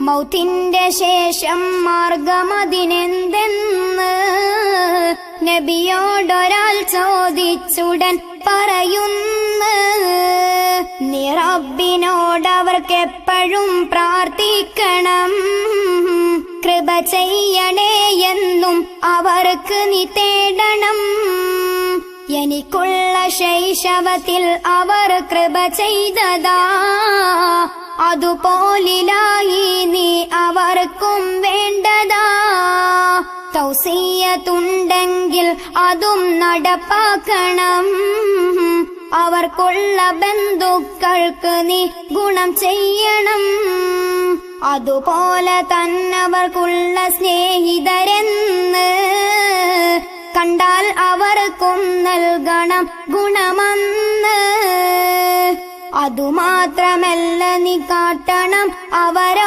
മൗത്തിന്റെ ശേഷം മാർഗമതിനെന്തെന്ന് നബിയോടൊരാൾ ചോദിച്ചുടൻ പറയുന്നു. നിറബിനോടവർക്കെപ്പോഴും പ്രാർത്ഥിക്കണം. കൃപ ചെയ്യണേ എന്നും അവർക്ക് നീ തേടണം. എനിക്കുള്ള ശൈശവത്തിൽ അവർ കൃപ ചെയ്തതാ. അതുപോലിലായി നീ അവർക്കും വേണ്ടതാ. തൗസീയത്തുണ്ടെങ്കിൽ അതും നടപ്പാക്കണം. അവർക്കുള്ള ബന്ധുക്കൾക്ക് നീ ഗുണം ചെയ്യണം. അതുപോലെ തന്നവർക്കുള്ള സ്നേഹിതരെന്ന് കണ്ടാൽ അവർക്കും നൽകണം ഗുണമെന്ന്. അതുമാത്രമല്ല നീ കാട്ടണം അവരോ